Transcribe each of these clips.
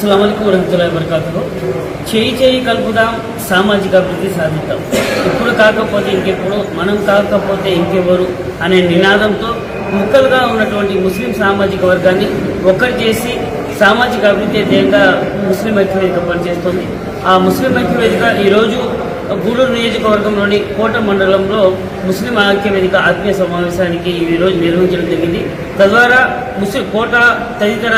అస్సలం వరహతుల్లా వరకాతులు చేయి చేయి కలుపుదాం సామాజిక అభివృద్ధి సాధిద్దాం. ఇప్పుడు కాకపోతే ఇంకెప్పుడు మనం కాకపోతే ఇంకెవరు అనే నినాదంతో ముక్కలుగా ఉన్నటువంటి ముస్లిం సామాజిక వర్గాన్ని ఒక్కటి చేసి సామాజిక అభివృద్ధి ధ్యేయంగా ముస్లిం ఐక్యవేదిక పనిచేస్తుంది. ఆ ముస్లిం ఐక్యవేదిక ఈరోజు గూడూరు నియోజకవర్గంలోని కోట మండలంలో ముస్లిం ఐక్యవేదిక ఆత్మీయ సమావేశానికి ఈరోజు నిర్వహించడం జరిగింది. తద్వారా ముస్లిం కోట తదితర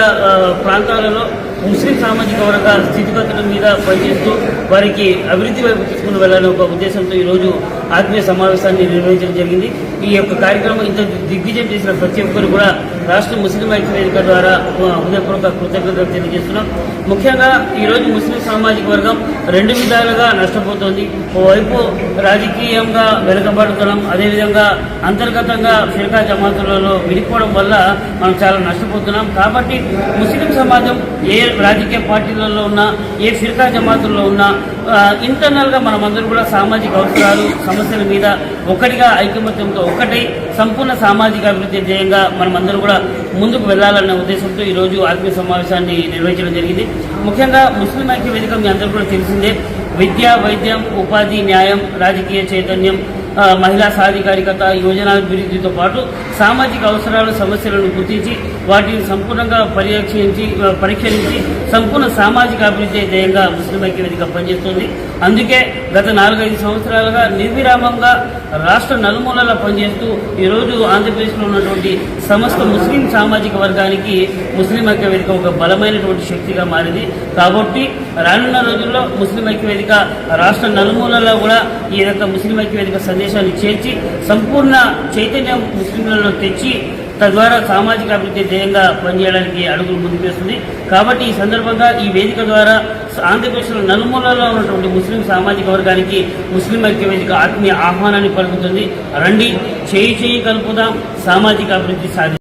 ప్రాంతాలలో ముస్లిం సామాజిక వర్గ స్థితిగతుల మీద పనిచేస్తూ వారికి అభివృద్ధి వైపు తీసుకుని వెళ్ళాలనే ఒక ఉద్దేశంతో ఈరోజు ఆత్మీయ సమావేశాన్ని నిర్వహించడం జరిగింది. ఈ యొక్క కార్యక్రమం ఇంత దిగ్విజయం చేసిన ప్రతి ఒక్కరు కూడా రాష్ట్ర ముస్లిం ఐక్యవేదిక ద్వారా హృదయపూర్వక కృతజ్ఞతలు తెలియజేస్తున్నాం. ముఖ్యంగా ఈరోజు ముస్లిం సామాజిక వర్గం రెండు విధాలుగా నష్టపోతోంది. ఓవైపు రాజకీయంగా వెనుకబడుతున్నాం. అదేవిధంగా అంతర్గతంగా ఫిర్కా జమాతులలో విడిపోవడం వల్ల మనం చాలా నష్టపోతున్నాం. కాబట్టి ముస్లిం సమాజం ఏ రాజకీయ పార్టీలలో ఉన్నా ఏ ఫిర్కా జమాతుల్లో ఉన్నా ఇంటర్నల్గా మనమందరం కూడా సామాజిక అవసరాలు సమస్యల మీద ఒకటిగా ఐకమత్యంతో ఒకటై సంపూర్ణ సామాజిక అభివృద్ధి ధ్యేయంగా మనమందరం కూడా ముందుకు వెళ్ళాలన్న ఉద్దేశంతో ఈరోజు ఆత్మీయ సమావేశాన్ని నిర్వహించడం జరిగింది. ముఖ్యంగా ముస్లిం ఐక్య వేదిక మీ అందరూ కూడా తెలిసిందే విద్య వైద్యం ఉపాధి న్యాయం రాజకీయ చైతన్యం మహిళా సాధికారికత యోజనాభివృద్ధితో పాటు సామాజిక అవసరాలు సమస్యలను గుర్తించి వాటిని సంపూర్ణంగా పర్యవేక్షించి ఆ, పరీక్షించి సంపూర్ణ సామాజిక అభివృద్ధి ధ్యేయంగా ముస్లిం ఐక్యవేదిక పనిచేస్తుంది. అందుకే గత నాలుగైదు సంవత్సరాలుగా నిర్విరామంగా రాష్ట్ర నలుమూలలా పనిచేస్తూ ఈరోజు ఆంధ్రప్రదేశ్లో ఉన్నటువంటి సమస్త ముస్లిం సామాజిక వర్గానికి ముస్లిం ఐక్యవేదిక ఒక బలమైనటువంటి శక్తిగా మారింది. కాబట్టి రానున్న రోజుల్లో ముస్లిం ఐక్యవేదిక రాష్ట్ర నలుమూలలో కూడా ఈ యొక్క ముస్లిం ఐక్యవేదిక సందేశాన్ని చేర్చి సంపూర్ణ చైతన్యం ముస్లింలలో తెచ్చి తద్వారా సామాజిక అభివృద్ధి ధ్యేయంగా పనిచేయడానికి అడుగులు ముందుకు వేస్తుంది. కాబట్టి ఈ సందర్భంగా ఈ వేదిక ద్వారా ఆంధ్రప్రదేశ్లో నలుమూలలో ఉన్నటువంటి ముస్లిం సామాజిక వర్గానికి ముస్లిం ఐక్య వేదిక ఆత్మీయ ఆహ్వానాన్ని పలుకుతుంది. రండి చేయి చేయి కలుపుదాం సామాజిక అభివృద్ధి సాధి